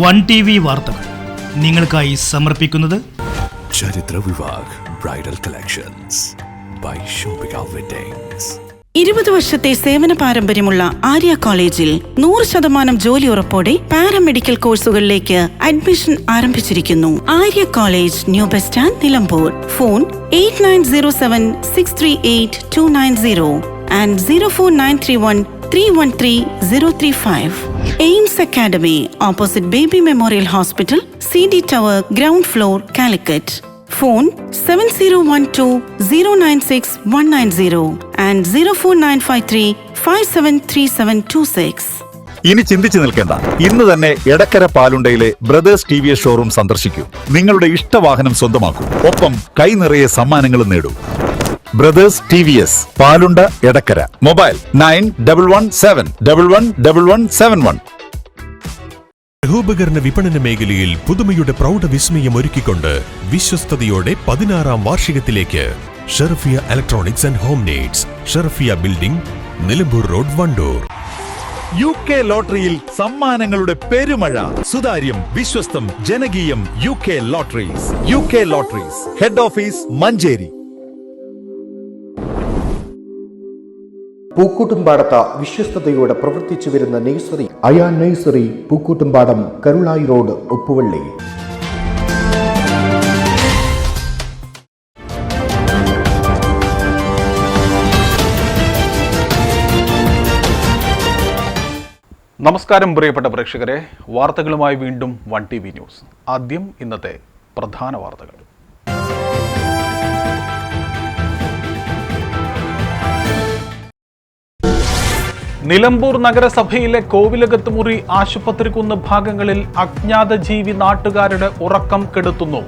One T V വാർത്തകൾ നിങ്ങൾക്കായി സമർപ്പിക്കുന്നത് Charithra Vivah bridal collections by Shoppika weddings. ഇരുപത് വർഷത്തെ സേവന പാരമ്പര്യമുള്ള ആര്യ കോളേജിൽ നൂറ് ശതമാനം ജോലി ഉറപ്പോടെ പാരാമെഡിക്കൽ കോഴ്സുകളിലേക്ക് അഡ്മിഷൻ ആരംഭിച്ചിരിക്കുന്നു. Arya college new bus stand Nilambur. Phone eight nine zero seven six three eight two nine zero and zero four nine three one three one three zero three five AIMS academy opposite baby memorial hospital C D tower ground floor Calicut phone seven zero one two zero nine six one nine zero and zero four nine five three five seven three seven two six ഇനി ചിന്തിച്ചു നിൽക്കേണ്ട. ഇന്ന് തന്നെ Edakkara പാലുണ്ടയിലെ brothers T V S showroom സന്ദർശിക്കൂ. നിങ്ങളുടെ ഇഷ്ടവാഹനം സ്വന്തമാക്കൂ. ഒപ്പം കൈ നിറയെ സമ്മാനങ്ങളും നേടൂ. Brothers T V S Palunda Edakkara. Mobile nine double one seven double one double one seven one. ഗൃഹോപകരണ വിപണന മേഖലയിൽ പുതുമയുടെ പ്രൗഢ വിസ്മയം ഒരുക്കിക്കൊണ്ട് വിശ്വസ്തയോടെ പതിനാറാം വാർഷികത്തിലേക്ക് Sherfiya electronics and home needs Sherfiya building Nilambur road Wandoor. U K ലോട്ടറിയിൽ സമ്മാനങ്ങളുടെ പെരുമഴ. സുതാര്യം വിശ്വസ്തം ജനകീയം U K lotteries. U K lotteries. Head office Manjeri. പൂക്കൂട്ടുംപാടത്ത് വിശ്വസ്തയോടെ പ്രവർത്തിച്ചു വരുന്ന nursery Ayan nursery Pookkottumpadam Karulai road Uppuvalli. നമസ്കാരം പ്രിയപ്പെട്ട പ്രേക്ഷകരെ വാർത്തകളുമായി വീണ്ടും വൺ ടി വി ന്യൂസ്. ആദ്യം ഇന്നത്തെ പ്രധാന വാർത്തകൾ. നിലമ്പൂർ നഗരസഭയിലെ കോവിലകത്ത് മുറി ആശുപത്രിക്കുന്ന് ഭാഗങ്ങളിൽ അജ്ഞാത ജീവി നാട്ടുകാരുടെ ഉറക്കം കെടുത്തുന്നു.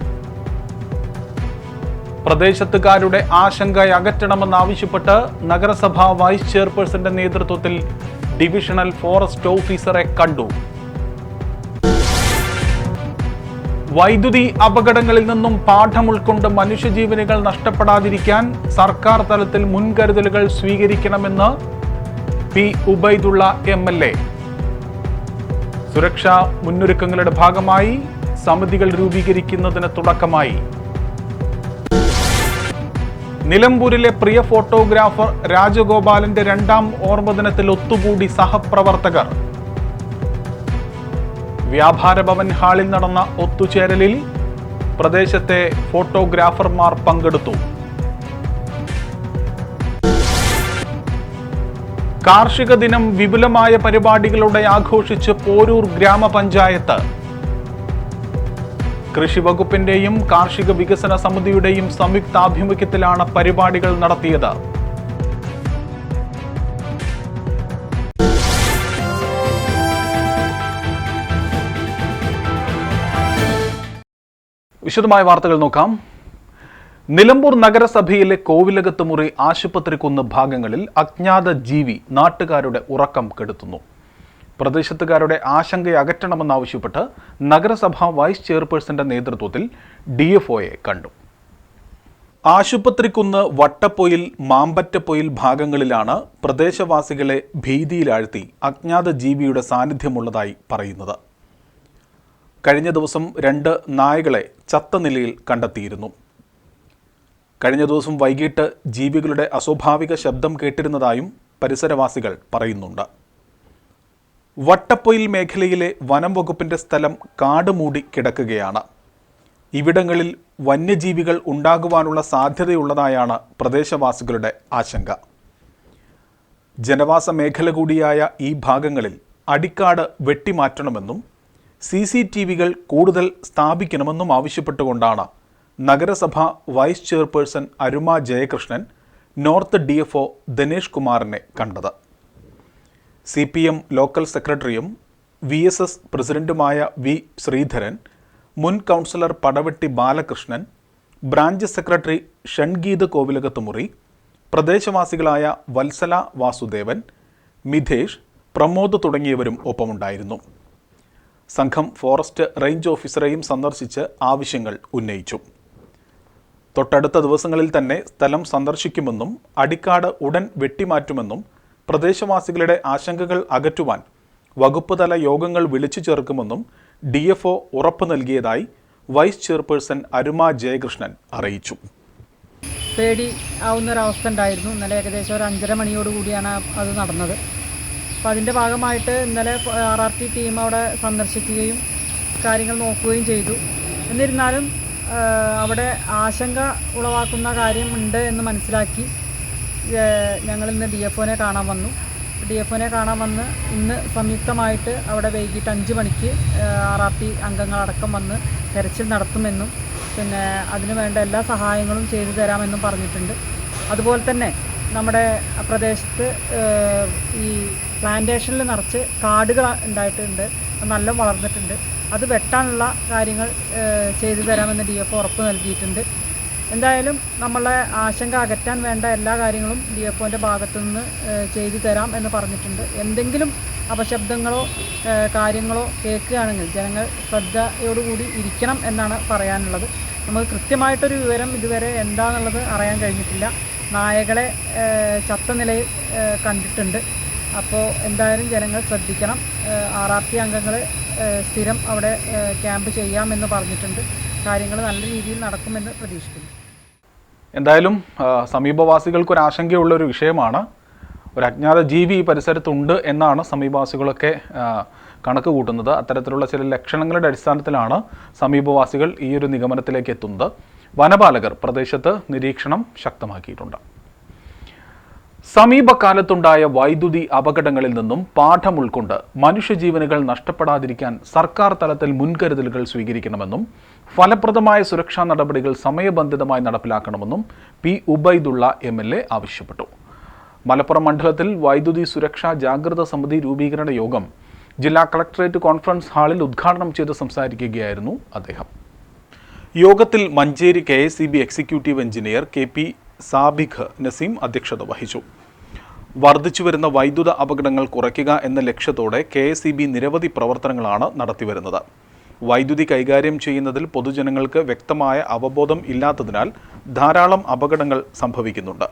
പ്രദേശത്തുകാരുടെ ആശങ്ക അകറ്റണമെന്നാവശ്യപ്പെട്ട് നഗരസഭ വൈസ് ചെയർപേഴ്സന്റെ നേതൃത്വത്തിൽ ഡിവിഷണൽ ഫോറസ്റ്റ് ഓഫീസറെ കണ്ടു. വൈദ്യുതി അപകടങ്ങളിൽ നിന്നും പാഠം ഉൾക്കൊണ്ട് മനുഷ്യജീവനുകൾ നഷ്ടപ്പെടാതിരിക്കാൻ സർക്കാർ തലത്തിൽ മുൻകരുതലുകൾ സ്വീകരിക്കണമെന്ന് P Ubaidulla M L A. സുരക്ഷാ മുന്നൊരുക്കങ്ങളുടെ ഭാഗമായി സമിതികൾ രൂപീകരിക്കുന്നതിന് തുടക്കമായി. നിലമ്പൂരിലെ പ്രിയ ഫോട്ടോഗ്രാഫർ രാജഗോപാലന്റെ രണ്ടാം ഓർമ്മദിനത്തിൽ ഒത്തുകൂടി സഹപ്രവർത്തകർ. വ്യാപാര ഭവൻ ഹാളിൽ നടന്ന ഒത്തുചേരലിൽ പ്രദേശത്തെ ഫോട്ടോഗ്രാഫർമാർ പങ്കെടുത്തു. കാർഷിക ദിനം വിപുലമായ പരിപാടികളോടെ ആഘോഷിച്ച് പോരൂർ ഗ്രാമപഞ്ചായത്ത്. കൃഷി വകുപ്പിന്റെയും കാർഷിക വികസന സമിതിയുടെയും സംയുക്താഭിമുഖ്യത്തിലാണ് പരിപാടികൾ നടത്തിയത്. വിശദമായ വാർത്തകൾ നോക്കാം. നിലമ്പൂർ നഗരസഭയിലെ കോവിലകത്ത് മുറി ആശുപത്രിക്കുന്ന് ഭാഗങ്ങളിൽ അജ്ഞാത ജീവി നാട്ടുകാരുടെ ഉറക്കം കെടുത്തുന്നു. പ്രദേശത്തുകാരുടെ ആശങ്ക അകറ്റണമെന്നാവശ്യപ്പെട്ട് നഗരസഭ വൈസ് ചെയർപേഴ്സന്റെ നേതൃത്വത്തിൽ ഡി എഫ് ഒയെ കണ്ടു. ആശുപത്രിക്കുന്ന് വട്ടപ്പൊയിൽ മാമ്പറ്റപ്പൊയിൽ ഭാഗങ്ങളിലാണ് പ്രദേശവാസികളെ ഭീതിയിലാഴ്ത്തി അജ്ഞാത ജീവിയുടെ സാന്നിധ്യമുള്ളതായി പറയുന്നത്. കഴിഞ്ഞ ദിവസം രണ്ട് നായകളെ ചത്ത നിലയിൽ കണ്ടെത്തിയിരുന്നു. കഴിഞ്ഞ ദിവസം വൈകിട്ട് ജീവികളുടെ അസ്വാഭാവിക ശബ്ദം കേട്ടിരുന്നതായും പരിസരവാസികൾ പറയുന്നുണ്ട്. വട്ടപ്പൊയിൽ മേഖലയിലെ വനം വകുപ്പിന്റെ സ്ഥലം കാട് മൂടി കിടക്കുകയാണ്. ഇവിടങ്ങളിൽ വന്യജീവികൾ ഉണ്ടാകുവാനുള്ള സാധ്യതയുള്ളതായാണ് പ്രദേശവാസികളുടെ ആശങ്ക. ജനവാസ മേഖല കൂടിയായ ഈ ഭാഗങ്ങളിൽ അടിക്കാട് വെട്ടിമാറ്റണമെന്നും സി സി ടി വികൾ കൂടുതൽ സ്ഥാപിക്കണമെന്നും ആവശ്യപ്പെട്ടുകൊണ്ടാണ് നഗരസഭ vice chairperson Aruma Jayakrishnan north D F O Dinesh കുമാറിനെ കണ്ടത്. സി പി എം ലോക്കൽ സെക്രട്ടറിയും വി എസ് എസ് പ്രസിഡന്റുമായ വി ശ്രീധരൻ മുൻ councillor Padavetti Balakrishnan branch secretary Shangeeth Kovilakathumuri പ്രദേശവാസികളായ Vatsala Vasudevan Mithesh Pramod തുടങ്ങിയവരും ഒപ്പമുണ്ടായിരുന്നു. സംഘം ഫോറസ്റ്റ് റേഞ്ച് ഓഫീസറെയും സന്ദർശിച്ച് ആവശ്യങ്ങൾ ഉന്നയിച്ചു. തൊട്ടടുത്ത ദിവസങ്ങളിൽ തന്നെ സ്ഥലം സന്ദർശിക്കുമെന്നും അടിക്കാട് ഉടൻ വെട്ടിമാറ്റുമെന്നും പ്രദേശവാസികളുടെ ആശങ്കകൾ അകറ്റുവാൻ വകുപ്പ് തല യോഗങ്ങൾ വിളിച്ചു ചേർക്കുമെന്നും ഡി എഫ് ഒ ഉറപ്പ് നൽകിയതായി വൈസ് ചെയർപേഴ്സൺ അരുമ ജയകൃഷ്ണൻ അറിയിച്ചു. പേടി ആവുന്നൊരവസ്ഥ ഉണ്ടായിരുന്നു. ഇന്നലെ ഏകദേശം ഒരു അഞ്ചര മണിയോടുകൂടിയാണ് അത് നടന്നത്. അപ്പോൾ അതിന്റെ ഭാഗമായിട്ട് ഇന്നലെ ആർ ആർ ടി ടീം അവിടെ സന്ദർശിക്കുകയും കാര്യങ്ങൾ നോക്കുകയും ചെയ്തു. എന്നിരുന്നാലും അവിടെ ആശങ്ക ഉളവാക്കുന്ന കാര്യം ഉണ്ട് എന്ന് മനസ്സിലാക്കി ഞങ്ങൾ ഇന്ന് ഡി എഫ് ഒനെ കാണാൻ വന്നു. ഡി എഫ് ഒനെ കാണാൻ വന്ന് ഇന്ന് സംയുക്തമായിട്ട് അവിടെ വൈകിട്ട് അഞ്ച് മണിക്ക് ആർ ആർ പി അംഗങ്ങളടക്കം വന്ന് തെരച്ചിൽ നടത്തുമെന്നും പിന്നെ അതിനു വേണ്ട എല്ലാ സഹായങ്ങളും ചെയ്തു തരാമെന്നും പറഞ്ഞിട്ടുണ്ട്. അതുപോലെ തന്നെ നമ്മുടെ പ്രദേശത്ത് ഈ പ്ലാന്റേഷനിൽ നിറച്ച് കാടുകൾ ഉണ്ടായിട്ടുണ്ട്. നല്ല വളർന്നിട്ടുണ്ട്. അത് വെട്ടാനുള്ള കാര്യങ്ങൾ ചെയ്തു തരാമെന്ന് ഡി എഫ് ഉറപ്പ് നൽകിയിട്ടുണ്ട്. എന്തായാലും നമ്മളെ ആശങ്ക അകറ്റാൻ വേണ്ട എല്ലാ കാര്യങ്ങളും ഡി എഫ് ഒന്റെ ഭാഗത്തു നിന്ന് ചെയ്തു തരാം എന്ന് പറഞ്ഞിട്ടുണ്ട്. എന്തെങ്കിലും അപശബ്ദങ്ങളോ കാര്യങ്ങളോ കേൾക്കുകയാണെങ്കിൽ ജനങ്ങൾ ശ്രദ്ധയോടുകൂടി ഇരിക്കണം എന്നാണ് പറയാനുള്ളത്. നമുക്ക് കൃത്യമായിട്ടൊരു വിവരം ഇതുവരെ എന്താണെന്നുള്ളത് അറിയാൻ കഴിഞ്ഞിട്ടില്ല. നായകളെ ചത്ത നിലയിൽ കണ്ടിട്ടുണ്ട്. അപ്പോൾ എന്തായാലും ജനങ്ങൾ ശ്രദ്ധിക്കണം. ആർ ആർ ടി അംഗങ്ങൾ സ്ഥിരം അവിടെ ക്യാമ്പ് ചെയ്യാമെന്ന് പറഞ്ഞിട്ടുണ്ട്. കാര്യങ്ങൾ നല്ല രീതിയിൽ നടക്കുമെന്ന് പ്രതീക്ഷിക്കുന്നു. എന്തായാലും ആ, സമീപവാസികൾക്ക് ഒരു ആശങ്കയുള്ള ഒരു വിഷയമാണ്. ഒരു അജ്ഞാത ജീവി ഈ പരിസരത്തുണ്ട് എന്നാണ് സമീപവാസികളൊക്കെ കണക്ക് കൂട്ടുന്നത്. അത്തരത്തിലുള്ള ചില ലക്ഷണങ്ങളുടെ അടിസ്ഥാനത്തിലാണ് സമീപവാസികൾ ഈ ഒരു നിഗമനത്തിലേക്ക് എത്തുന്നത്. വനപാലകർ പ്രദേശത്ത് നിരീക്ഷണം ശക്തമാക്കിയിട്ടുണ്ട്. സമീപകാലത്തുണ്ടായ വൈദ്യുതി അപകടങ്ങളിൽ നിന്നും പാഠം ഉൾക്കൊണ്ട് മനുഷ്യജീവനുകൾ നഷ്ടപ്പെടാതിരിക്കാൻ സർക്കാർ തലത്തിൽ മുൻകരുതലുകൾ സ്വീകരിക്കണമെന്നും ഫലപ്രദമായ സുരക്ഷാ നടപടികൾ സമയബന്ധിതമായി നടപ്പിലാക്കണമെന്നും P Ubaidulla M L A ആവശ്യപ്പെട്ടു. മലപ്പുറം മണ്ഡലത്തിൽ വൈദ്യുതി സുരക്ഷാ ജാഗ്രത സമിതി രൂപീകരണ യോഗം ജില്ലാ കളക്ടറേറ്റ് കോൺഫറൻസ് ഹാളിൽ ഉദ്ഘാടനം ചെയ്ത് സംസാരിക്കുകയായിരുന്നു അദ്ദേഹം. യോഗത്തിൽ Manjeri K S C B executive engineer K P Sabiq Naseem അധ്യക്ഷത വഹിച്ചു. വർദ്ധിച്ചുവരുന്ന വൈദ്യുത അപകടങ്ങൾ കുറയ്ക്കുക എന്ന ലക്ഷ്യത്തോടെ കെ എസ് ബി നിരവധി പ്രവർത്തനങ്ങളാണ് നടത്തിവരുന്നത്. വൈദ്യുതി കൈകാര്യം ചെയ്യുന്നതിൽ പൊതുജനങ്ങൾക്ക് വ്യക്തമായ അവബോധം ഇല്ലാത്തതിനാൽ ധാരാളം അപകടങ്ങൾ സംഭവിക്കുന്നുണ്ട്.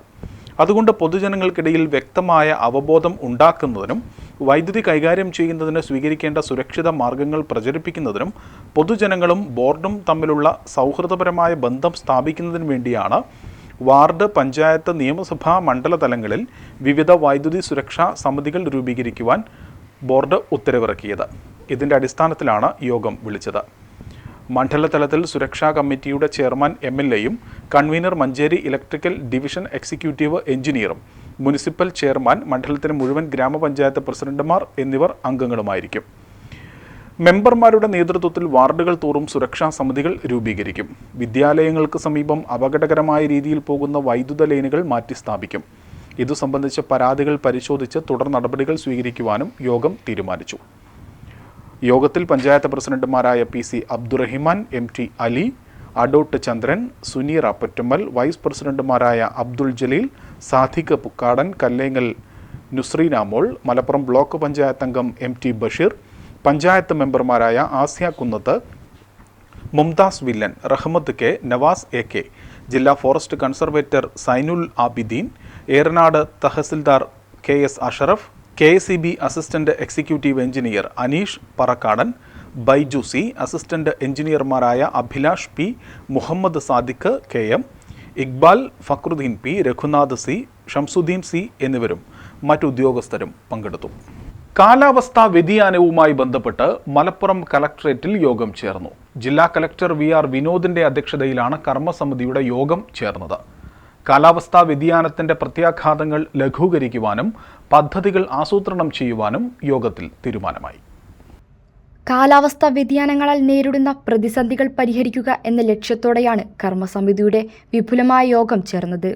അതുകൊണ്ട് പൊതുജനങ്ങൾക്കിടയിൽ വ്യക്തമായ അവബോധം ഉണ്ടാക്കുന്നതിനും വൈദ്യുതി കൈകാര്യം ചെയ്യുന്നതിന് സ്വീകരിക്കേണ്ട സുരക്ഷിത മാർഗങ്ങൾ പ്രചരിപ്പിക്കുന്നതിനും പൊതുജനങ്ങളും ബോർഡും തമ്മിലുള്ള സൗഹൃദപരമായ ബന്ധം സ്ഥാപിക്കുന്നതിനു വേണ്ടിയാണ് വാർഡ് പഞ്ചായത്ത് നിയമസഭാ മണ്ഡല തലങ്ങളിൽ വിവിധ വൈദ്യുതി സുരക്ഷാ സമിതികൾ രൂപീകരിക്കുവാൻ ബോർഡ് ഉത്തരവിറക്കിയത്. ഇതിന്റെ അടിസ്ഥാനത്തിലാണ് യോഗം വിളിച്ചത്. മണ്ഡലതലത്തിൽ സുരക്ഷാ കമ്മിറ്റിയുടെ ചെയർമാൻ എം എൽ എയും convener Manjeri electrical division executive എഞ്ചിനീയറും municipal chairman മണ്ഡലത്തിന് മുഴുവൻ ഗ്രാമപഞ്ചായത്ത് പ്രസിഡന്റുമാർ എന്നിവർ അംഗങ്ങളുമായിരിക്കും. മെമ്പർമാരുടെ നേതൃത്വത്തിൽ വാർഡുകൾ തോറും സുരക്ഷാ സമിതികൾ രൂപീകരിക്കും. വിദ്യാലയങ്ങൾക്ക് സമീപം അപകടകരമായ രീതിയിൽ പോകുന്ന വൈദ്യുത ലൈനുകൾ മാറ്റി സ്ഥാപിക്കും. ഇതു സംബന്ധിച്ച പരാതികൾ പരിശോധിച്ച് തുടർ നടപടികൾ സ്വീകരിക്കുവാനും യോഗം തീരുമാനിച്ചു. യോഗത്തിൽ പഞ്ചായത്ത് പ്രസിഡന്റുമാരായ P C Abdurahiman M T Ali Adott Chandran Suneer Appattummal vice പ്രസിഡന്റുമാരായ അബ്ദുൾ ജലീൽ സാധിക് പുക്കാടൻ കല്ലേങ്ങൽ നുസ്രീനാമോൾ മലപ്പുറം ബ്ലോക്ക് പഞ്ചായത്ത് അംഗം എം ടി ബഷീർ പഞ്ചായത്ത് മെമ്പർമാരായ Asiya Kunnath Mumtaz Villan Rahmath K Navas A K ജില്ലാ forest conservator Sainul Abideen Eranad tahsildar K S Ashraf K C B assistant executive engineer Aneesh Parakkadan Baiju C assistant എഞ്ചിനീയർമാരായ Abhilash P Muhammad Sadiq K M Iqbal Fakhruddin P Raghunath C Shamsuddin C എന്നിവരും മറ്റുദ്യോഗസ്ഥരും പങ്കെടുത്തു. കാലാവസ്ഥാ വ്യതിയാനവുമായി ബന്ധപ്പെട്ട് മലപ്പുറം കലക്ട്രേറ്റിൽ യോഗം ചേർന്നു. ജില്ലാ collector V R വിനോദിന്റെ അധ്യക്ഷതയിലാണ് കർമ്മസമിതിയുടെ യോഗം ചേർന്നത്. കാലാവസ്ഥാ വ്യതിയാനത്തിന്റെ പ്രത്യാഘാതങ്ങൾ ലഘൂകരിക്കുവാനും പദ്ധതികൾ ആസൂത്രണം ചെയ്യുവാനും യോഗത്തിൽ തീരുമാനമായി. കാലാവസ്ഥാ വ്യതിയാനങ്ങളാൽ നേരിടുന്ന പ്രതിസന്ധികൾ പരിഹരിക്കുക എന്ന ലക്ഷ്യത്തോടെയാണ് കർമ്മസമിതിയുടെ വിപുലമായ യോഗം ചേർന്നത്.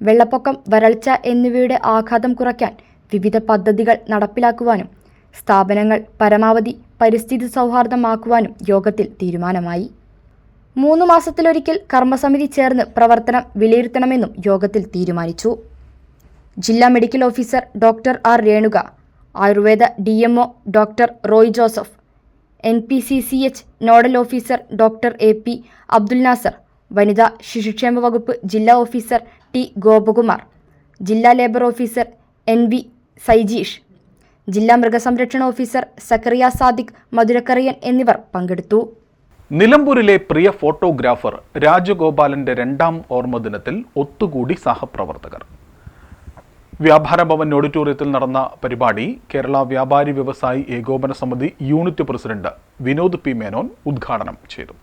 വെള്ളപ്പൊക്കം വരൾച്ച എന്നിവയുടെ ആഘാതം കുറയ്ക്കാൻ വിവിധ പദ്ധതികൾ നടപ്പിലാക്കുവാനും സ്ഥാപനങ്ങൾ പരമാവധി പരിസ്ഥിതി സൗഹാർദ്ദമാക്കുവാനും യോഗത്തിൽ തീരുമാനമായി. മൂന്ന് മാസത്തിലൊരിക്കൽ കർമ്മസമിതി ചേർന്ന് പ്രവർത്തനം വിലയിരുത്തണമെന്നും യോഗത്തിൽ തീരുമാനിച്ചു. ജില്ലാ medical officer doctor R. Renuka Ayurveda D. Doctor Roy Joseph N P C C H nodal officer doctor A P Abdul Nasar വനിതാ ശിശുക്ഷേമ വകുപ്പ് ജില്ലാ ഓഫീസർ ടി. ഗോപകുമാർ ജില്ലാ labour officer N V Saijeesh ജില്ലാ മൃഗസംരക്ഷണ ഓഫീസർ സക്കറിയ സാദിഖ് മധുരക്കറിയൻ എന്നിവർ പങ്കെടുത്തു. നിലമ്പൂരിലെ പ്രിയ ഫോട്ടോഗ്രാഫർ രാജഗോപാലന്റെ രണ്ടാം ഓർമ്മദിനത്തിൽ ഒത്തുകൂടി സഹപ്രവർത്തകർ. വ്യാപാര ഭവൻ ഓഡിറ്റോറിയത്തിൽ നടന്ന പരിപാടി കേരള വ്യാപാരി വ്യവസായി ഏകോപന സമിതി unit president Vinod P Menon ഉദ്ഘാടനം ചെയ്തു.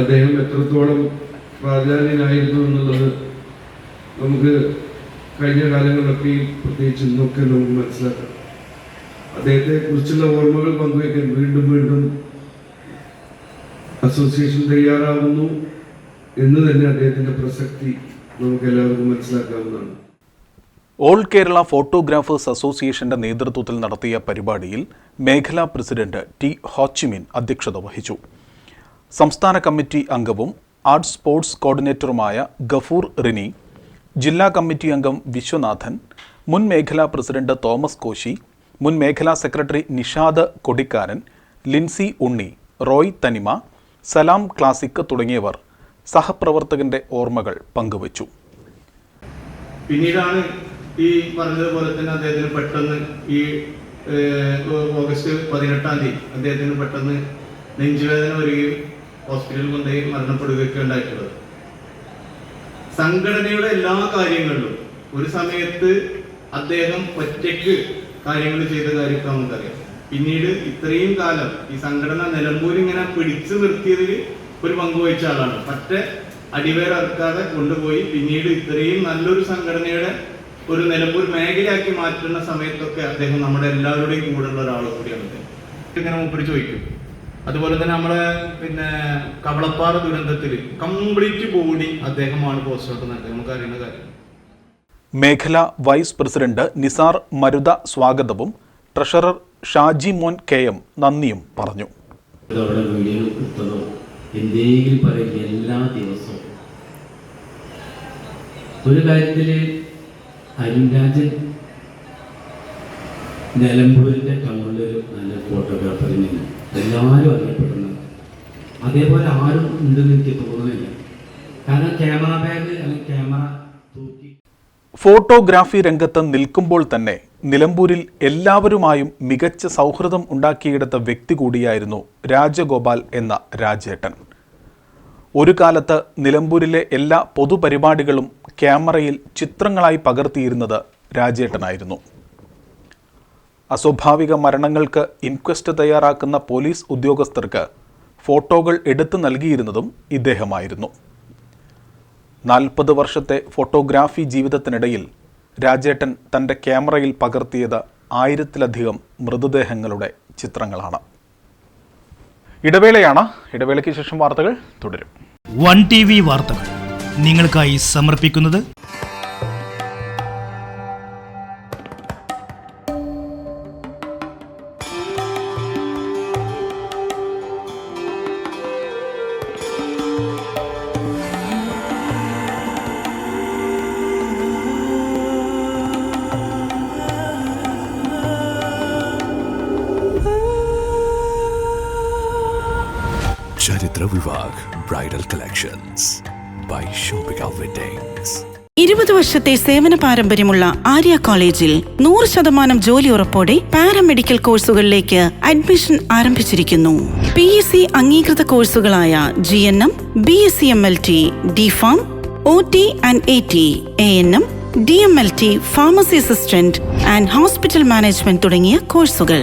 അദ്ദേഹം എത്രത്തോളം പ്രാധാന്യനായിരുന്നു എന്നുള്ളത് നമുക്ക് കഴിഞ്ഞ കാലങ്ങളിലൊക്കെ പ്രത്യേകിച്ച് ഇന്നൊക്കെ നമുക്ക് മനസ്സിലാക്കാം. അദ്ദേഹത്തെ കുറിച്ചുള്ള ഓർമ്മകൾ പങ്കുവയ്ക്കാൻ വീണ്ടും വീണ്ടും അസോസിയേഷൻ തയ്യാറാവുന്നു എന്ന് തന്നെ അദ്ദേഹത്തിന്റെ പ്രസക്തി നമുക്ക് എല്ലാവർക്കും മനസ്സിലാക്കാവുന്നതാണ്. ഓൾ കേരള ഫോട്ടോഗ്രാഫേഴ്സ് അസോസിയേഷന്റെ നേതൃത്വത്തിൽ നടത്തിയ പരിപാടിയിൽ മേഖലാ പ്രസിഡന്റ് ടി ഹോച്ചിമിൻ അധ്യക്ഷത വഹിച്ചു. സംസ്ഥാന കമ്മിറ്റി അംഗവും ആർട്സ് സ്പോർട്സ് കോർഡിനേറ്ററുമായ ഗഫൂർ റിനി ജില്ലാ കമ്മിറ്റി അംഗം വിശ്വനാഥൻ മുൻ മേഖലാ പ്രസിഡന്റ് തോമസ് കോശി മുൻ മേഖലാ സെക്രട്ടറി നിഷാദ് കൊടിക്കാരൻ ലിൻസി ഉണ്ണി റോയ് തനിമ സലാം ക്ലാസിക് തുടങ്ങിയവർ സഹപ്രവർത്തകന്റെ ഓർമ്മകൾ പങ്കുവച്ചു. പിന്നീടാണ് ഈ പറഞ്ഞതുപോലെ തന്നെ അദ്ദേഹത്തിന് പെട്ടെന്ന് ഈ ഓഗസ്റ്റ് പതിനെട്ടാം തീയതി അദ്ദേഹത്തിന് പെട്ടെന്ന് നെഞ്ചുവേദന വരികയും ഹോസ്പിറ്റലിൽ കൊണ്ടുപോയി മരണപ്പെടുകയൊക്കെ ഉണ്ടായിട്ടുള്ളത്. സംഘടനയുടെ എല്ലാ കാര്യങ്ങളിലും ഒരു സമയത്ത് അദ്ദേഹം ഒറ്റയ്ക്ക് കാര്യങ്ങൾ ചെയ്ത കാര്യമൊക്കെ നമുക്കറിയാം. പിന്നീട് ഇത്രയും കാലം ഈ സംഘടന നിലമ്പൂർ ഇങ്ങനെ പിടിച്ചു നിർത്തിയതിൽ ഒരു പങ്ക് വഹിച്ച ആളാണ്. പറ്റ അടിവേറക്കാതെ കൊണ്ടുപോയി പിന്നീട് ഇത്രയും നല്ലൊരു സംഘടനയുടെ ഒരു നിലമ്പൂർ മേഖലയാക്കി മാറ്റുന്ന സമയത്തൊക്കെ അദ്ദേഹം നമ്മുടെ എല്ലാവരുടെയും ഉള്ള ഒരാൾ കൂടിയാണ് അദ്ദേഹം. ഇങ്ങനെ മൂപ്പര് ചോദിക്കും? അതുപോലെ തന്നെ നമ്മളെ പിന്നെ കവളപ്പാറ ദുരന്തത്തിൽ കംപ്ലീറ്റ് ബോഡി അദ്ദേഹമാണ് പോസ്റ്റ് നടത്തിയത്. നമുക്ക് അറിയുന്ന കാര്യം. മേഖല വൈസ് പ്രസിഡന്റ് നിസാർ മരുത സ്വാഗതവും ട്രഷറർ ഷാജി മോൻ കെ എം നന്ദിയും പറഞ്ഞു. വീഡിയോ എന്തെങ്കിലും പറയും എല്ലാ ദിവസവും. ഒരു കാര്യത്തിൽ അരുൺരാജൻ നിലമ്പൂരിന്റെ ടൗണിലൊരു നല്ല ഫോട്ടോഗ്രാഫറിൽ നിന്ന് എല്ലാവരും അറിയപ്പെടുന്നു. അതേപോലെ ആരും ഉണ്ടെന്ന് എനിക്ക് തോന്നുന്നില്ല. കാരണം ക്യാമറ ബാഗ് അല്ലെങ്കിൽ ക്യാമറ തൂക്കി ഫോട്ടോഗ്രാഫി രംഗത്ത് നിൽക്കുമ്പോൾ തന്നെ നിലമ്പൂരിൽ എല്ലാവരുമായും മികച്ച സൗഹൃദം ഉണ്ടാക്കിയെടുത്ത വ്യക്തി കൂടിയായിരുന്നു രാജഗോപാൽ എന്ന രാജേട്ടൻ. ഒരു കാലത്ത് നിലമ്പൂരിലെ എല്ലാ പൊതുപരിപാടികളും ക്യാമറയിൽ ചിത്രങ്ങളായി പകർത്തിയിരുന്നത് രാജേട്ടനായിരുന്നു. അസ്വാഭാവിക മരണങ്ങൾക്ക് ഇൻക്വസ്റ്റ് തയ്യാറാക്കുന്ന പോലീസ് ഉദ്യോഗസ്ഥർക്ക് ഫോട്ടോകൾ എടുത്തു നൽകിയിരുന്നതും ഇദ്ദേഹമായിരുന്നു. നാൽപ്പത് വർഷത്തെ ഫോട്ടോഗ്രാഫി ജീവിതത്തിനിടയിൽ രാജേട്ടൻ തന്റെ ക്യാമറയിൽ പകർത്തിയത് ആയിരത്തിലധികം മൃതദേഹങ്ങളുടെ ചിത്രങ്ങളാണ്. ഇടവേളയാണ്. ഇടവേളയ്ക്ക് ശേഷം വാർത്തകൾ തുടരും. വൺ ടി വി വാർത്തകൾ നിങ്ങൾക്കായി സമർപ്പിക്കുന്നത് Charithra Vivah bridal collections by Shoppika weddings ഇരുപത് വർഷത്തെ സേവന പാരമ്പര്യമുള്ള ആര്യ കോളേജിൽ നൂറ് ശതമാനം ജോലി ഉറപ്പോടെ പാരാമെഡിക്കൽ കോഴ്സുകളിലേക്ക് അഡ്മിഷൻ ആരംഭിച്ചിരിക്കുന്നു. പി എസ് സി അംഗീകൃത കോഴ്സുകളായ G N M B S C M L T D pharm O T and A T A N M D M L T pharmacy assistant and hospital management തുടങ്ങിയ കോഴ്സുകൾ.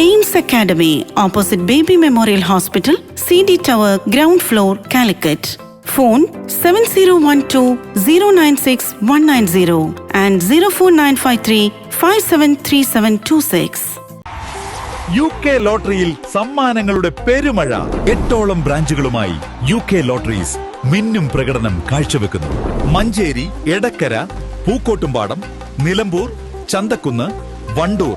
Aims academy opposite baby memorial hospital C D tower ground floor Calicut. Phone seven zero one two zero nine six one nine zero and zero four nine five three five seven three seven two six. U K ലോട്ടറിയിൽ സമ്മാനങ്ങളുടെ പെരുമഴ എട്ടോളം ബ്രാഞ്ചുകളുമായി U K lotteries മിന്നും പ്രകടനം കാഴ്ചവെക്കുന്നു. മഞ്ചേരി എടക്കര പൂക്കോട്ടുംപാടം നിലമ്പൂർ ചന്തക്കുന്ന് വണ്ടൂർ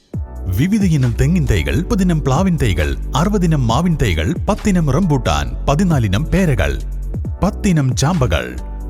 വിവിധ ഇനം തെങ്ങിൻ തൈകൾ പതിനം പ്ലാവിൻ തൈകൾ അറുപതിനം മാവിൻ തൈകൾ പത്തിനം റംബൂട്ടാൻ പതിനാലിനം പേരകൾ പത്തിനം ചാമ്പകൾ.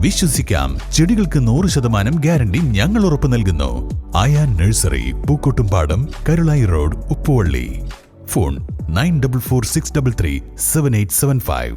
വിശ്വസിക്കാം. ചെടികൾക്ക് നൂറ് ശതമാനം ഗ്യാരണ്ടി ഞങ്ങൾ ഉറപ്പു നൽകുന്നു. Aaya nursery Pookkottumpadam Karulayi road Uppuvally. Phone nine double four six double three seven eight seven five.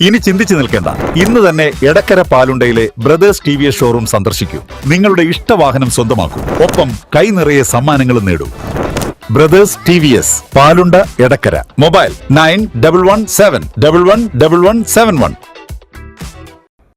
ഇനി ചിന്തിച്ചു നിൽക്കേണ്ട. ഇന്ന് തന്നെ Edakkara പാലുണ്ടയിലെ brothers T V S showroom സന്ദർശിക്കൂ. നിങ്ങളുടെ ഇഷ്ടവാഹനം സ്വന്തമാക്കൂ. ഒപ്പം കൈ നിറയെ സമ്മാനങ്ങളും നേടൂ. Brothers T V S Palunda Edakkara. Mobile nine double one seven double one double one seven one.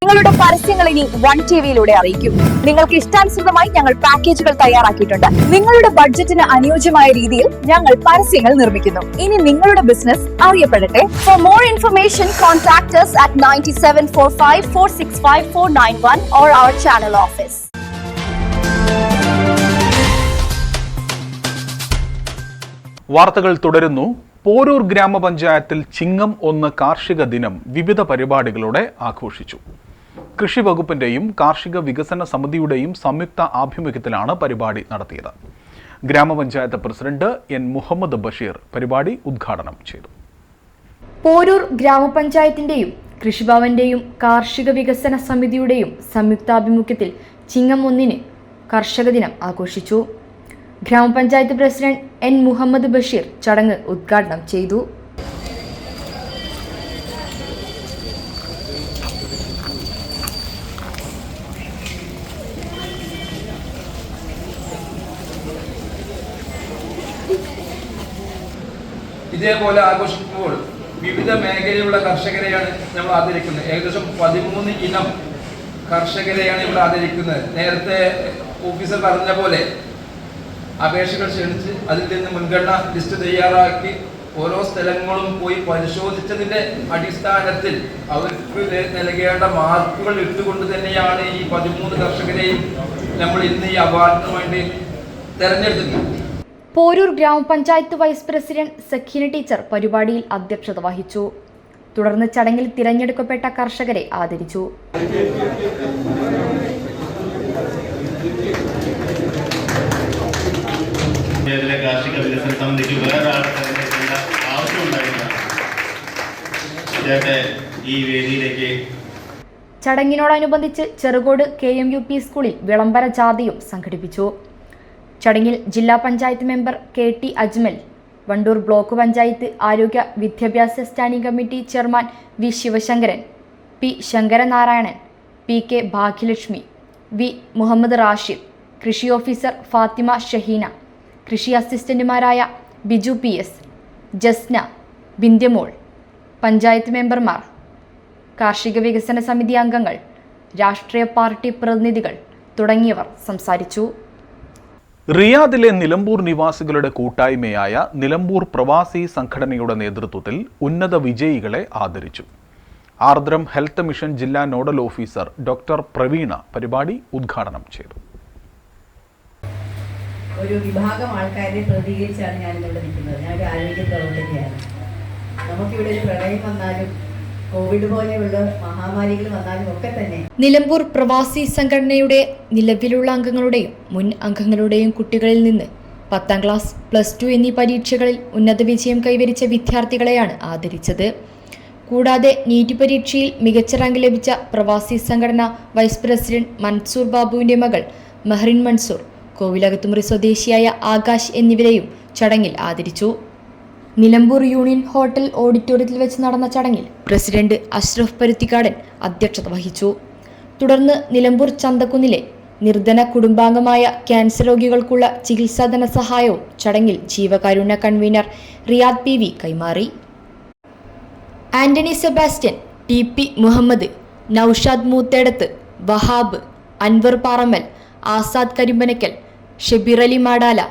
നിങ്ങളുടെ പരസ്യങ്ങൾ ഇനി വൺ ടി വിയിലൂടെ അറിയിക്കും. നിങ്ങൾക്ക് ഇഷ്ടാനുസൃതമായി ഞങ്ങൾ പാക്കേജുകൾ തയ്യാറാക്കിയിട്ടുണ്ട്. നിങ്ങളുടെ ബഡ്ജറ്റിന് അനുയോജ്യമായ രീതിയിൽ ഞങ്ങൾ പരസ്യങ്ങൾ നിർമ്മിക്കുന്നു. ഇനി നിങ്ങളുടെ business അറിയപ്പെടട്ടെ. For more information contact at ninety seven four five four six five four nine one or our channel office വാർത്തകൾ പോരൂർ ഗ്രാമപഞ്ചായത്തിൽ ചിങ്ങം കാർഷിക ദിനം വിവിധ പരിപാടികളോടെ ആഘോഷിച്ചു. കൃഷി വകുപ്പിന്റെയും കാർഷിക വികസന സമിതിയുടെയും സംയുക്ത ആഭിമുഖ്യത്തിലാണ് പരിപാടി നടത്തിയത്. ഗ്രാമപഞ്ചായത്ത് പ്രസിഡന്റ് എൻ. മുഹമ്മദ് ബഷീർ പരിപാടി ഉദ്ഘാടനം ചെയ്തു. പോരൂർ ഗ്രാമപഞ്ചായത്തിന്റെയും കൃഷിഭവന്റെയും കാർഷിക വികസന സമിതിയുടെയും സംയുക്താഭിമുഖ്യത്തിൽ ചിങ്ങം ഒന്നിന് കർഷക ദിനം ആഘോഷിച്ചു. ഗ്രാമപഞ്ചായത്ത് പ്രസിഡന്റ് എൻ. മുഹമ്മദ് ബഷീർ ചടങ്ങ് ഉദ്ഘാടനം ചെയ്തു. ഇതേപോലെ ആഘോഷിക്കുമ്പോൾ വിവിധ മേഖലയിലുള്ള കർഷകരെയാണ് നമ്മൾ ആദരിക്കുന്നത്. ഏകദേശം പതിമൂന്ന് ഇനം കർഷകരെയാണ് ഇവിടെ ആദരിക്കുന്നത്. നേരത്തെ ഓഫീസർ പറഞ്ഞ പോലെ അപേക്ഷകൾ ക്ഷണിച്ച് അതിൽ നിന്ന് മുൻഗണന ലിസ്റ്റ് തയ്യാറാക്കി ഓരോ സ്ഥലങ്ങളും പോയി പരിശോധിച്ചതിന്റെ അടിസ്ഥാനത്തിൽ അവർക്ക് നൽകേണ്ട മാർക്കുകൾ ഇട്ടുകൊണ്ട് തന്നെയാണ് ഈ പതിമൂന്ന് കർഷകരെയും നമ്മൾ ഇന്ന് ഈ അവാർഡിന് വേണ്ടി തെരഞ്ഞെടുത്തത് പോരൂർ ഗ്രാമപഞ്ചായത്ത് വൈസ് പ്രസിഡന്റ് സഖീന ടീച്ചർ പരിപാടിയിൽ അധ്യക്ഷത വഹിച്ചു. തുടർന്ന് ചടങ്ങിൽ തിരഞ്ഞെടുക്കപ്പെട്ട കർഷകരെ ആദരിച്ചു. കേരള കാർഷിക വികസന സമിതിക്ക് വേറെ ആളെ തെരഞ്ഞെടുക്കേണ്ട ഈ വേദിയിലേക്ക് ചടങ്ങിനോടനുബന്ധിച്ച് Cherukode K M U P സ്കൂളിൽ വിളംബര ജാഥയും സംഘടിപ്പിച്ചു. ചടങ്ങിൽ ജില്ലാ panchayat member K T Ajmal Wandoor block panchayat ആരോഗ്യ വിദ്യാഭ്യാസ standing committee chairman V Sivasankaran P Sankaranarayanan P K Bhagyalakshmi V Muhammad Rashid കൃഷി ഓഫീസർ ഫാത്തിമ ഷഹീന കൃഷി അസിസ്റ്റന്റുമാരായ ബിജു പി എസ് ജസ്ന ബിന്ദ്യമോൾ പഞ്ചായത്ത് മെമ്പർമാർ കാർഷിക വികസന സമിതി അംഗങ്ങൾ രാഷ്ട്രീയ പാർട്ടി പ്രതിനിധികൾ തുടങ്ങിയവർ സംസാരിച്ചു. റിയാദിലെ നിലമ്പൂർ നിവാസികളുടെ കൂട്ടായ്മയായ നിലമ്പൂർ പ്രവാസി സംഘടനയുടെ നേതൃത്വത്തിൽ ഉന്നത വിജയികളെ ആദരിച്ചു. ആർദ്രം ഹെൽത്ത് മിഷൻ ജില്ലാ നോഡൽ ഓഫീസർ ഡോക്ടർ പ്രവീണ പരിപാടി ഉദ്ഘാടനം ചെയ്തു. ഒരു വിഭാഗം ആൾക്കാരെ പ്രതികരിച്ചാണ് ഞാൻ ഇവിടെ നിൽക്കുന്നത്. ഞാൻ ഒരു ആരോഗ്യ പ്രവർത്തകയാണ്. നമുക്കിവിടെ ഒരു പ്രളയം വന്നാലും കോവിഡ് പോലെയുള്ള മഹാമാരികൾ വന്നാലും ഒക്കെ തന്നെ നിലമ്പൂർ പ്രവാസി സംഘടനയുടെ നിലവിലുള്ള അംഗങ്ങളുടെയും മുൻ അംഗങ്ങളുടെയും കുട്ടികളിൽ നിന്ന് പത്താം ക്ലാസ് പ്ലസ് ടു എന്നീ പരീക്ഷകളിൽ ഉന്നത വിജയം കൈവരിച്ച വിദ്യാർത്ഥികളെയാണ് ആദരിച്ചത്. കൂടാതെ നീറ്റ് പരീക്ഷയിൽ മികച്ച റാങ്ക് ലഭിച്ച പ്രവാസി സംഘടന വൈസ് പ്രസിഡന്റ് മൻസൂർ ബാബുവിന്റെ മകൾ മെഹറിൻ മൻസൂർ കോവിലകത്തുമുറി സ്വദേശിയായ ആകാശ് എന്നിവരെയും ചടങ്ങിൽ ആദരിച്ചു. നിലമ്പൂർ യൂണിയൻ ഹോട്ടൽ ഓഡിറ്റോറിയത്തിൽ വെച്ച് നടന്ന ചടങ്ങിൽ പ്രസിഡന്റ് അഷ്റഫ് പരുത്തിക്കാടൻ അധ്യക്ഷത വഹിച്ചു. തുടർന്ന് നിലമ്പൂർ ചന്തക്കുന്നിലെ നിർധന കുടുംബാംഗമായ ക്യാൻസർ രോഗികൾക്കുള്ള ചികിത്സാ ധനസഹായവും ചടങ്ങിൽ ജീവകാരുണ്യ കൺവീനർ റിയാദ് പി വി കൈമാറി. ആന്റണി സെബാസ്റ്റ്യൻ ടി പി മുഹമ്മദ് നൌഷാദ് മൂത്തേടത്ത് വഹാബ് അൻവർ പാറമ്മൽ ആസാദ് കരിമ്പനക്കൽ ഷെബിറലി അലി മാടാല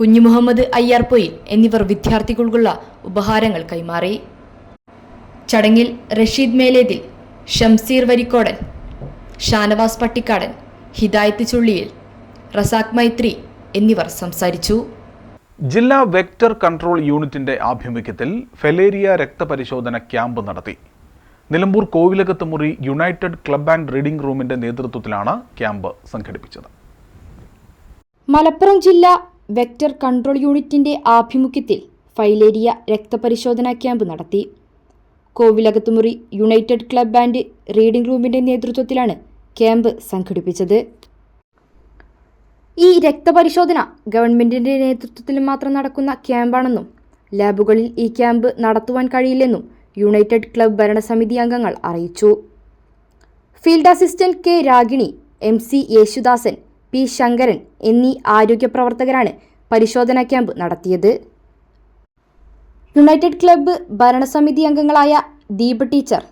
കുഞ്ഞു മുഹമ്മദ് അയ്യാർപ്പൊയിൽ എന്നിവർ വിദ്യാർത്ഥികൾക്കുള്ള ഉപഹാരങ്ങൾ കൈമാറി. ചടങ്ങിൽ റഷീദ് മേലേതിൽ ഷംസീർ വരിക്കോടൻ ഷാനവാസ് പട്ടിക്കാടൻ ഹിദായത്ത് ചുള്ളിയിൽ റസാഖ് മൈത്രി എന്നിവർ സംസാരിച്ചു. ജില്ലാ വെക്ടർ കൺട്രോൾ യൂണിറ്റിന്റെ ആഭിമുഖ്യത്തിൽ ഫെലേരിയ രക്തപരിശോധന ക്യാമ്പ് നടത്തി. നിലമ്പൂർ കോവിലകത്ത് മുറി യുണൈറ്റഡ് ക്ലബ് ആൻഡ് റീഡിംഗ് റൂമിന്റെ നേതൃത്വത്തിലാണ് ക്യാമ്പ് സംഘടിപ്പിച്ചത്. മലപ്പുറം ജില്ലാ വെക്ടർ കൺട്രോൾ യൂണിറ്റിന്റെ ആഭിമുഖ്യത്തിൽ ഫൈലേരിയ രക്തപരിശോധനാ ക്യാമ്പ് നടത്തി. Kovilakathumuri united club and reading റൂമിന്റെ നേതൃത്വത്തിലാണ് ക്യാമ്പ് സംഘടിപ്പിച്ചത്. ഈ രക്തപരിശോധന ഗവൺമെന്റിന്റെ നേതൃത്വത്തിൽ മാത്രം നടക്കുന്ന ക്യാമ്പാണെന്നും ലാബുകളിൽ ഈ ക്യാമ്പ് നടത്തുവാൻ കഴിയില്ലെന്നും യുണൈറ്റഡ് ക്ലബ് ഭരണസമിതി അംഗങ്ങൾ അറിയിച്ചു. Field assistant K Ragini M C Yesudasan P Sankaran എന്നീ ആരോഗ്യ പ്രവർത്തകരാണ് പരിശോധനാ ക്യാമ്പ് നടത്തിയത്. യുണൈറ്റഡ് ക്ലബ്ബ് ഭരണസമിതി അംഗങ്ങളായ Deepa teacher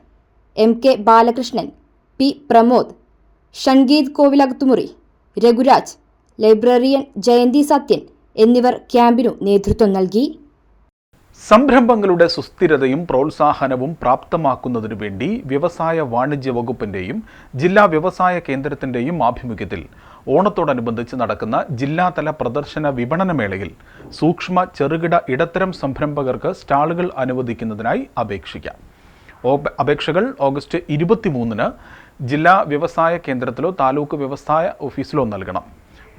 M K Balakrishnan P Pramod Shangeeth Kovilakathumuri Raghuraj librarian Jayanthi Sathyan എന്നിവർ ക്യാമ്പിനു നേതൃത്വം നൽകി. സംരംഭങ്ങളുടെ സുസ്ഥിരതയും പ്രോത്സാഹനവും പ്രാപ്തമാക്കുന്നതിനു വേണ്ടി വ്യവസായ വാണിജ്യ വകുപ്പിന്റെയും ജില്ലാ വ്യവസായ കേന്ദ്രത്തിന്റെയും ആഭിമുഖ്യത്തിൽ ഓണത്തോടനുബന്ധിച്ച് നടക്കുന്ന ജില്ലാതല പ്രദർശന വിപണന മേളയിൽ സൂക്ഷ്മ ചെറുകിട ഇടത്തരം സംരംഭകർക്ക് സ്റ്റാളുകൾ അനുവദിക്കുന്നതിനായി അപേക്ഷിക്കാം. അപേക്ഷകൾ ഓഗസ്റ്റ് ഇരുപത്തിമൂന്നിന് ജില്ലാ വ്യവസായ കേന്ദ്രത്തിലോ താലൂക്ക് വ്യവസായ ഓഫീസിലോ നൽകണം.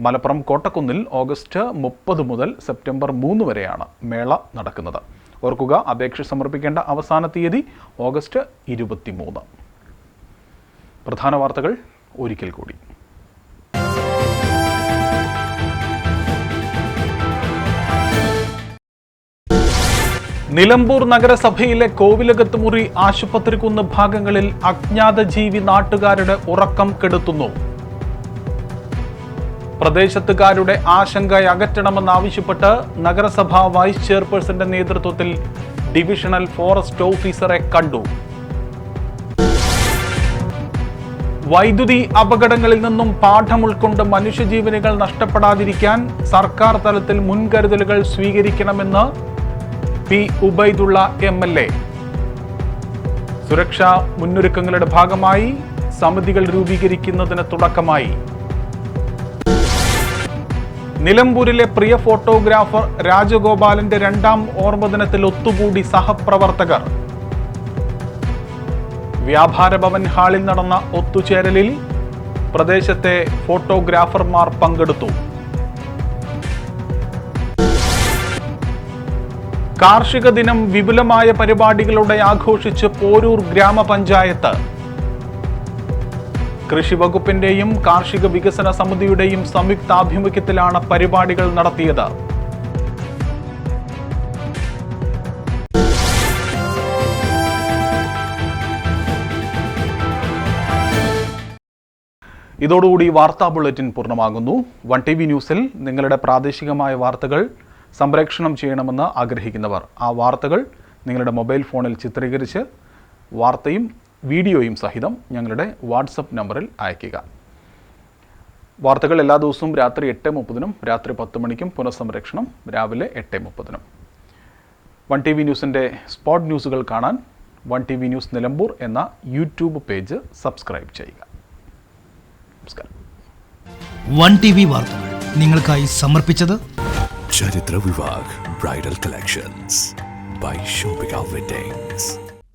മലപ്പുറം കോട്ടക്കുന്നിൽ ഓഗസ്റ്റ് മുപ്പത് മുതൽ സെപ്റ്റംബർ മൂന്ന് വരെയാണ് മേള നടക്കുന്നത്. ഓർക്കുക അപേക്ഷ സമർപ്പിക്കേണ്ട അവസാന തീയതി ഓഗസ്റ്റ് ഇരുപത്തിമൂന്ന്. പ്രധാന വാർത്തകൾ ഒരിക്കൽ കൂടി. നിലമ്പൂർ നഗരസഭയിലെ കോവിലകത്ത് മുറി ആശുപത്രിക്കുന്ന് ഭാഗങ്ങളിൽ അജ്ഞാത ജീവി നാട്ടുകാരുടെ ഉറക്കം കെടുത്തുന്നു. പ്രദേശത്തുകാരുടെ ആശങ്ക അകറ്റണമെന്നാവശ്യപ്പെട്ട് നഗരസഭ വൈസ് ചെയർപേഴ്സന്റെ നേതൃത്വത്തിൽ ഡിവിഷണൽ ഫോറസ്റ്റ് ഓഫീസറെ കണ്ടു. വൈദ്യുതി അപകടങ്ങളിൽ നിന്നും പാഠം ഉൾക്കൊണ്ട് മനുഷ്യജീവനുകൾ നഷ്ടപ്പെടാതിരിക്കാൻ സർക്കാർ തലത്തിൽ മുൻകരുതലുകൾ സ്വീകരിക്കണമെന്ന് P Ubaidulla M L A. സുരക്ഷാ മുന്നൊരുക്കങ്ങളുടെ ഭാഗമായി സമിതികൾ രൂപീകരിക്കുന്നതിന് തുടക്കമായി. നിലമ്പൂരിലെ പ്രിയ ഫോട്ടോഗ്രാഫർ രാജഗോപാലന്റെ രണ്ടാം ഓർമ്മദിനത്തിൽ ഒത്തുകൂടി സഹപ്രവർത്തകർ. വ്യാപാര ഭവൻ ഹാളിൽ നടന്ന ഒത്തുചേരലിൽ പ്രദേശത്തെ ഫോട്ടോഗ്രാഫർമാർ പങ്കെടുത്തു. കാർഷിക ദിനം വിപുലമായ പരിപാടികളോടെ ആഘോഷിച്ച് പോരൂർ ഗ്രാമപഞ്ചായത്ത്. കൃഷി വകുപ്പിന്റെയും കാർഷിക വികസന സമിതിയുടെയും സംയുക്താഭിമുഖ്യത്തിലാണ് പരിപാടികൾ നടത്തിയത്. ഇതോടുകൂടി വാർത്താ ബുള്ളറ്റിൻ പൂർണമാകുന്നു. വൺ ടി വി ന്യൂസിൽ നിങ്ങളുടെ പ്രാദേശികമായ വാർത്തകൾ സംപ്രേക്ഷണം ചെയ്യണമെന്ന് ആഗ്രഹിക്കുന്നവർ. ആ വാർത്തകൾ നിങ്ങളുടെ മൊബൈൽ ഫോണിൽ ചിത്രീകരിച്ച് വാർത്തയും വീഡിയോയും സഹിതം ഞങ്ങളുടെ വാട്സപ്പ് നമ്പറിൽ അയയ്ക്കുക. വാർത്തകൾ എല്ലാ ദിവസവും രാത്രി എട്ട് മുപ്പതിനും രാത്രി പത്ത് മണിക്കും പുനഃസംരക്ഷണം രാവിലെ എട്ട് മുപ്പതിനും. വൺ ടി വി ന്യൂസിന്റെ സ്പോട്ട് ന്യൂസുകൾ കാണാൻ one T V news Nilambur എന്ന യൂട്യൂബ് പേജ് സബ്സ്ക്രൈബ് ചെയ്യുക. നമസ്കാരം. വൺ ടി വി വാർത്തകൾ നിങ്ങൾക്കായി സമർപ്പിച്ചത് ചരിത്ര Vivah bridal collections by Shoppika weddings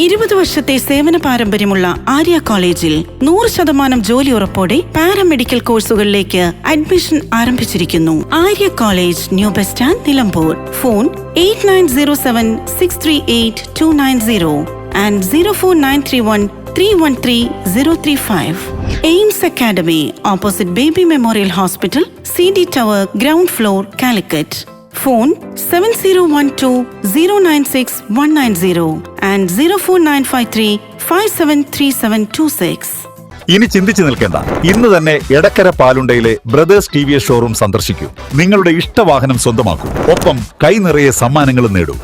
ഇരുപത് വർഷത്തെ സേവന പാരമ്പര്യമുള്ള ആര്യ കോളേജിൽ നൂറ് ശതമാനം ജോലി ഉറപ്പോടെ പാരാമെഡിക്കൽ കോഴ്സുകളിലേക്ക് അഡ്മിഷൻ ആരംഭിച്ചിരിക്കുന്നു. Arya college new bus stand Nilambur. Phone eight nine zero seven six three eight two nine zero and zero four nine three one three one three zero three five. Aims academy opposite baby memorial hospital C D tower ground floor Calicut. Phone seven zero one two zero nine six one nine zero and zero four nine five three five seven three seven two six ഇനി ചിന്തിച്ചു നിൽക്കേണ്ട. ഇന്ന് തന്നെ Edakkara പാലുണ്ടയിലെ brothers T V S showroom സന്ദർശിക്കൂ. നിങ്ങളുടെ ഇഷ്ടവാഹനം സ്വന്തമാക്കൂ. ഒപ്പം കൈ നിറയെ സമ്മാനങ്ങളും നേടൂ.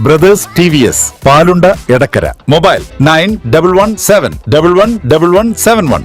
Brothers T V S Palunda Edakkara. Mobile nine double one seven double one double one seven one.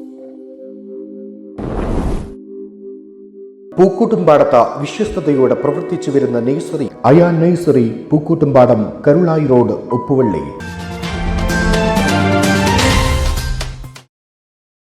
പൂക്കൂട്ടുംപാടത്ത് വിശ്വസ്തയോടെ പ്രവർത്തിച്ചു വരുന്ന nursery Ayaan nursery Pookkottumpadam Karulayi road Uppuvally.